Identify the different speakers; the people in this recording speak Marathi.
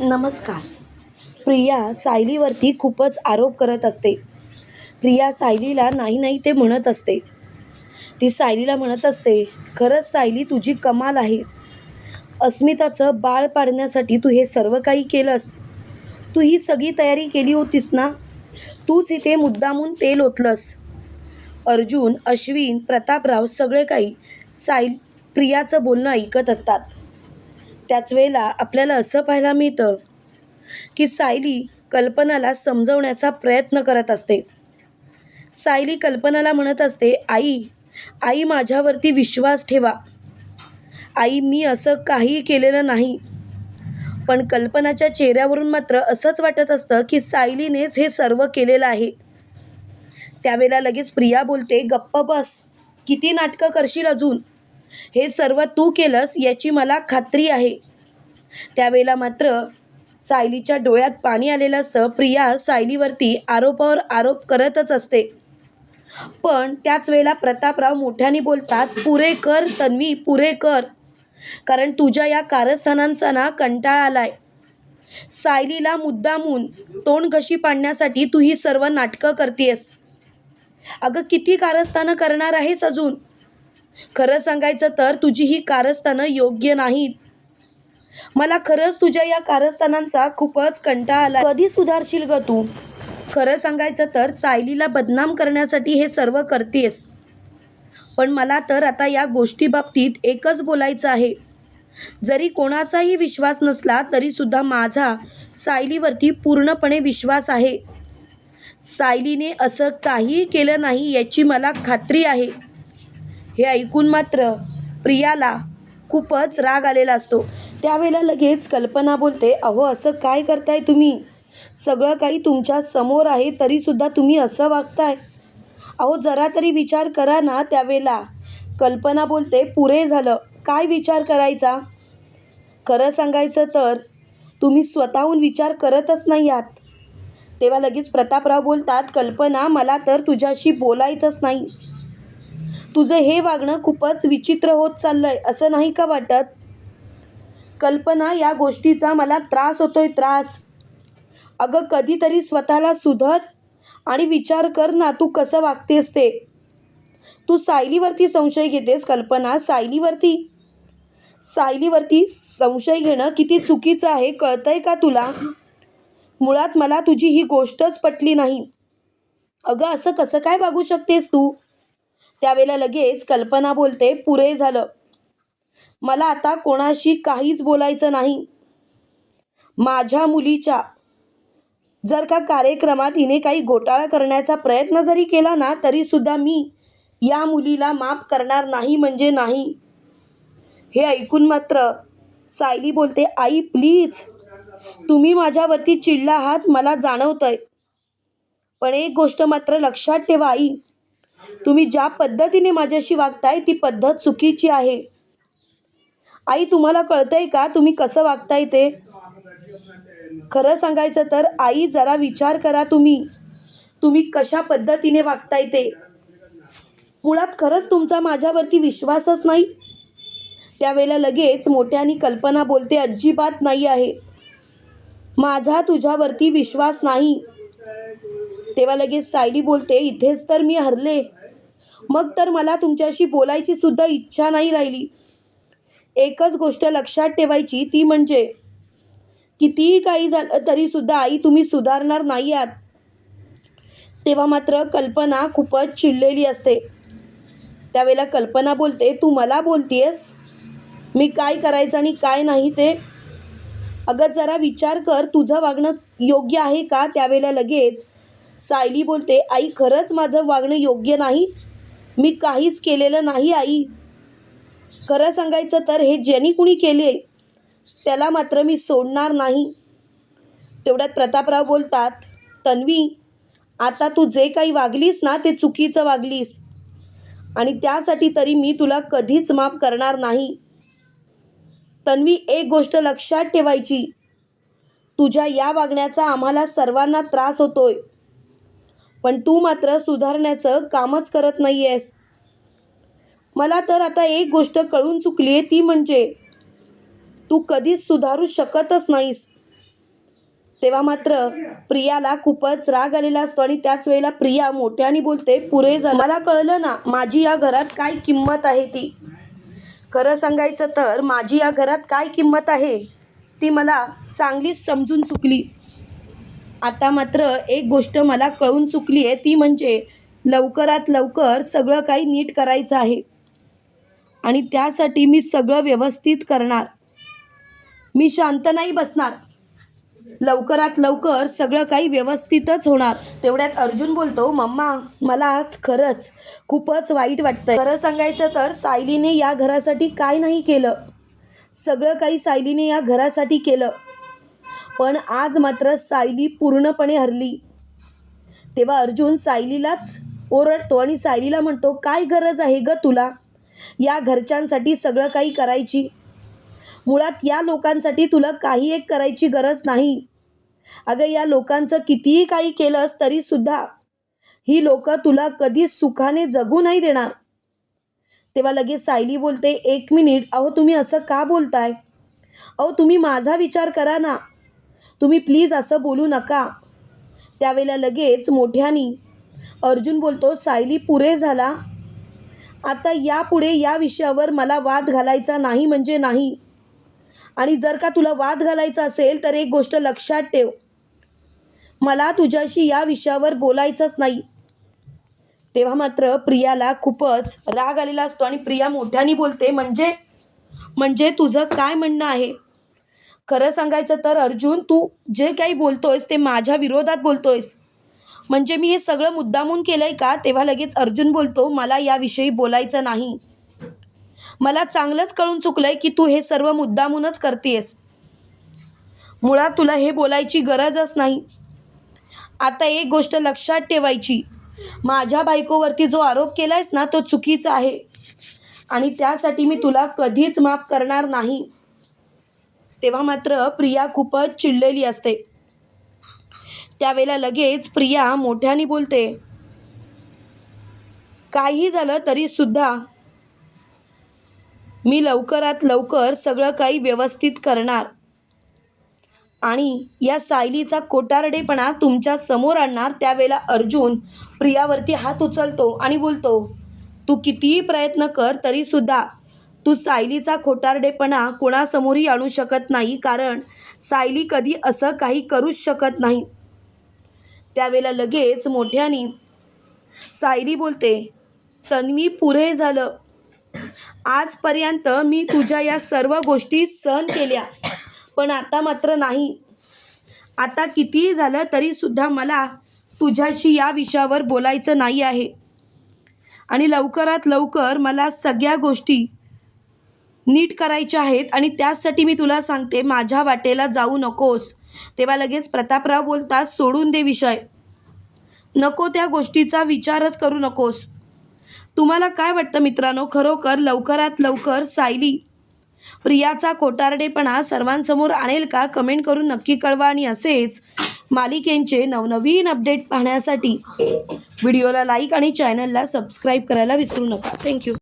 Speaker 1: नमस्कार. प्रिया सायलीवरती खूपच आरोप करत असते. प्रिया सायलीला नाही नाही ते म्हणत असते. ती सायलीला म्हणत असते खरंच सायली तुझी कमाल आहे. अस्मिताचं बाळ पाडण्यासाठी तू हे सर्व काही केलंस. तू ही सगळी तयारी केली होतीस ना? तूच इथे मुद्दामून तेल ओतलंस. अर्जुन अश्विन प्रतापराव सगळे काही साय प्रियाचं बोलणं ऐकत असतात. त्याच वेळेला आपल्याला असं पाहायला मिळतं की सायली कल्पनाला समजवण्याचा प्रयत्न करत असते. सायली कल्पनाला म्हणत असते आई आई माझ्यावरती विश्वास ठेवा. आई मी असं काही केलेलं नाही. पण कल्पनाच्या चेहऱ्यावरून मात्र असंच वाटत असतं की सायलीनेच हे सर्व केलेलं आहे. त्यावेळेला लगेच प्रिया बोलते गप्प बस. किती नाटकं करशील अजून? हे सर्व तू केलंस याची मला खात्री आहे. त्यावेळेला मात्र सायलीच्या डोळ्यात पाणी आलेलं असतं. प्रिया सायलीवरती आरोपावर आरोप करतच असते. पण त्याच वेळेला प्रतापराव मोठ्याने बोलतात पुरे कर तन्वी पुरे कर. कारण तुझ्या या कारस्थानांचा ना कंटाळा आलाय. सायलीला मुद्दामून तोंड घशी पाडण्यासाठी तू ही सर्व नाटकं करतेस अगं किती कारस्थानं करणार आहेस अजून? खरं सांगायचं तर तुझी ही कारस्थानं योग्य नाहीत. मला खरंच तुझ्या या कारस्थानांचा खूपच कंटाळा आला कधी सुधारशील ग तू? खरं सांगायचं तर सायलीला बदनाम करण्यासाठी हे सर्व करतेस. पण मला तर आता या गोष्टीबाबतीत एकच बोलायचं आहे. जरी कोणाचाही विश्वास नसला तरीसुद्धा माझा सायलीवरती पूर्णपणे विश्वास आहे. सायलीने असं काहीही केलं नाही याची मला खात्री आहे. हे ऐकून मात्र प्रियाला खूपच राग आलेला असतो. त्यावेळेला लगेच कल्पना बोलते अहो असं काय करताय तुम्ही? सगळं काही तुमच्यासमोर आहे तरीसुद्धा तुम्ही असं वागताय. अहो जरा तरी विचार करा ना त्यावेळेला कल्पना बोलते पुरे झालं. काय विचार करायचा? खरं सांगायचं तर तुम्ही स्वतःहून विचार करतच नाही आहात. तेव्हा लगेच प्रतापराव बोलतात कल्पना मला तर तुझ्याशी बोलायचंच नाही. तुझं हे वागणं खूपच विचित्र होत चाललंय असं नाही का वाटत? कल्पना या गोष्टीचा मला त्रास होतोय त्रास. अगं कधीतरी स्वतःला सुधर आणि विचार कर ना तू कसं वागतेस ते. तू सायलीवरती संशय घेतेस कल्पना. सायलीवरती? सायलीवरती संशय घेणं किती चुकीचं आहे कळतंय का तुला? मुळात मला तुझी ही गोष्टच पटली नाही. अगं असं कसं काय वागू शकतेस तू? त्यावेळेला लगेच कल्पना बोलते पुरे झालं. मला आता कोणाशी काहीच बोलायचं नाही. माझ्या मुलीच्या जर का कार्यक्रमात हिने काही घोटाळा करण्याचा प्रयत्न जरी केला ना तरीसुद्धा मी या मुलीला माफ करणार नाही म्हणजे नाही. हे ऐकून मात्र सायली बोलते आई प्लीज. तुम्ही माझ्यावरती चिडला आहात मला जाणवतंय. पण एक गोष्ट मात्र लक्षात ठेवा आई. तुम्ही ज्या पद्धतीने माझ्याशी वागताय ती पद्धत चुकीची आहे. आई तुम्हाला कळतंय का तुम्ही कसं वागताय ते? खरं सांगायचं तर आई जरा विचार करा तुम्ही. तुम्ही कशा पद्धतीने वागताय ते? मुळात खरंच तुमचा माझ्यावरती विश्वासच नाही. त्यावेळेला लगेच मोठ्याने कल्पना बोलते अजिबात नाही आहे. माझा तुझ्यावरती विश्वास नाही. तेव्हा लगेच सायली बोलते इथेच तर मी हरले. मग तर मला तुमच्याशी बोलायची सुद्धा इच्छा नाही राहिली. एकच गोष्ट लक्षात ठेवायची ती म्हणजे कितीही काही झालं तरीसुद्धा आई तुम्ही सुधारणार नाही आहात. तेव्हा मात्र कल्पना खूपच चिडलेली असते. त्यावेळेला कल्पना बोलते तू मला बोलतीयस? मी काय करायचं आणि काय नाही ते? अगं जरा विचार कर तुझं वागणं योग्य आहे का? त्यावेळेला लगेच सायली बोलते आई खरंच माझं वागणं योग्य नाही. मी काहीच केलेलं नाही आई. खरं सांगायचं तर हे ज्यांनी कुणी केले त्याला मात्र मी सोडणार नाही. तेवढ्यात प्रतापराव बोलतात तन्वी आता तू जे काही वागलीस ना ते चुकीचं वागलीस. आणि त्यासाठी तरी मी तुला कधीच माफ करणार नाही. तन्वी एक गोष्ट लक्षात ठेवायची. तुझ्या या वागण्याचा आम्हाला सर्वांना त्रास होतोय. पण तू मात्र सुधारण्याचं कामच करत नाही आहेस मला तर आता एक गोष्ट कळून चुकली आहे ती म्हणजे तू कधीच सुधारू शकतच नाहीस. तेव्हा मात्र प्रियाला खूपच राग आलेला असतो आणि त्याच वेळेला प्रिया मोठ्याने बोलते पुरे झालं. मला कळलं ना माझी या घरात काय किंमत आहे ती? खरं सांगायचं तर माझी या घरात काय किंमत आहे? ती मला चांगलीच समजून चुकली. आता मात्र एक गोष्ट मला कळून चुकली आहे ती म्हणजे लवकरात लवकर सगळं काही नीट करायचं आहे. आणि त्यासाठी मी सगळं व्यवस्थित करणार. मी शांत नाही बसणार. लवकरात लवकर सगळं काही व्यवस्थितच होणार. तेवढ्यात अर्जुन बोलतो मम्मा मला आज खरंच खूपच वाईट वाटतंय. खरं सांगायचं तर सायलीने या घरासाठी काय नाही केलं. सगळं काही सायलीने या घरासाठी केलं. पण आज मात्र सायली पूर्णपणे हरली. तेव्हा अर्जुन सायलीलाच ओरडतो आणि सायलीला म्हणतो काय गरज आहे ग तुला? या घरच्यांसाठी सगळं काही करायची. मुळात या लोकांसाठी तुला काही एक करायची गरज नाही. अगं या लोकांचं कितीही काही केलंस तरीसुद्धा ही लोकं तुला कधीच सुखाने जगू नाही देणार. तेव्हा लगेच सायली बोलते एक मिनिट अहो तुम्ही असं का बोलताय? अहो तुम्ही माझा विचार करा ना. तुम्ही प्लीज असं बोलू नका. त्यावेळेला लगेच मोठ्यानी अर्जुन बोलतो सायली पुरे झाला. आता यापुढे या विषयावर मला वाद घालायचा नाही म्हणजे नाही. आणि जर का तुला वाद घालायचा असेल तर एक गोष्ट लक्षात ठेव. मला तुझ्याशी या विषयावर बोलायचंच नाही. तेव्हा मात्र प्रियाला खूपच राग आलेला असतो आणि प्रिया मोठ्याने बोलते म्हणजे म्हणजे तुझं काय म्हणणं आहे? खरं सांगायचं तर अर्जुन तू जे काही बोलतोयस ते माझ्या विरोधात बोलतोयस. म्हणजे मी हे सगळं मुद्दामून केलं आहे का? तेव्हा लगेच अर्जुन बोलतो मला याविषयी बोलायचं नाही. मला चांगलंच कळून चुकलं आहे की तू हे सर्व मुद्दामूनच करतेस मुळात तुला हे बोलायची गरजच नाही. आता एक गोष्ट लक्षात ठेवायची. माझ्या बायकोवरती जो आरोप केला आहेस ना तो चुकीचा आहे. आणि त्यासाठी मी तुला कधीच माफ करणार नाही. तेव्हा मात्र प्रिया खूपच चिडलेली असते. त्यावेळेला लगेच प्रिया मोठ्याने बोलते काही झालं तरीसुद्धा मी लवकरात लवकर सगळं काही व्यवस्थित करणार. आणि या सायलीचा कोटारडेपणा तुमच्यासमोर आणणार. त्यावेळेला अर्जुन प्रियावरती हात उचलतो आणि बोलतो तू कितीही प्रयत्न कर तरीसुद्धा तू सायलीचा खोटारडेपणा कोणासमोरही आणू शकत नाही कारण सायली कधी असं काही करूच शकत नाही. त्यावेळेला लगेच मोठ्याने सायली बोलते तन्वी पुरे झालं. आजपर्यंत मी तुझ्या या सर्व गोष्टी सहन केल्या पण आता मात्र नाही. आता कितीही झालं तरीसुद्धा मला तुझ्याशी या विषयावर बोलायचं नाही आहे. आणि लवकरात लवकर मला सगळ्या गोष्टी नीट करायच्या आहेत आणि त्याचसाठी मी तुला सांगते माझ्या वाटेला जाऊ नकोस. तेव्हा लगेच प्रतापराव बोलतात सोडून दे विषय. नको त्या गोष्टीचा विचारच करू नकोस. तुम्हाला काय वाटतं मित्रांनो? खरोखर लवकरात लवकर सायली प्रियाचा खोटारडेपणा सर्वांसमोर आणेल का? कमेंट करून नक्की कळवा आणि असेच मालिकेंचे नवनवीन अपडेट पाहण्यासाठी. व्हिडिओला लाईक आणि चॅनलला सबस्क्राईब करायला विसरू नका. थँक्यू.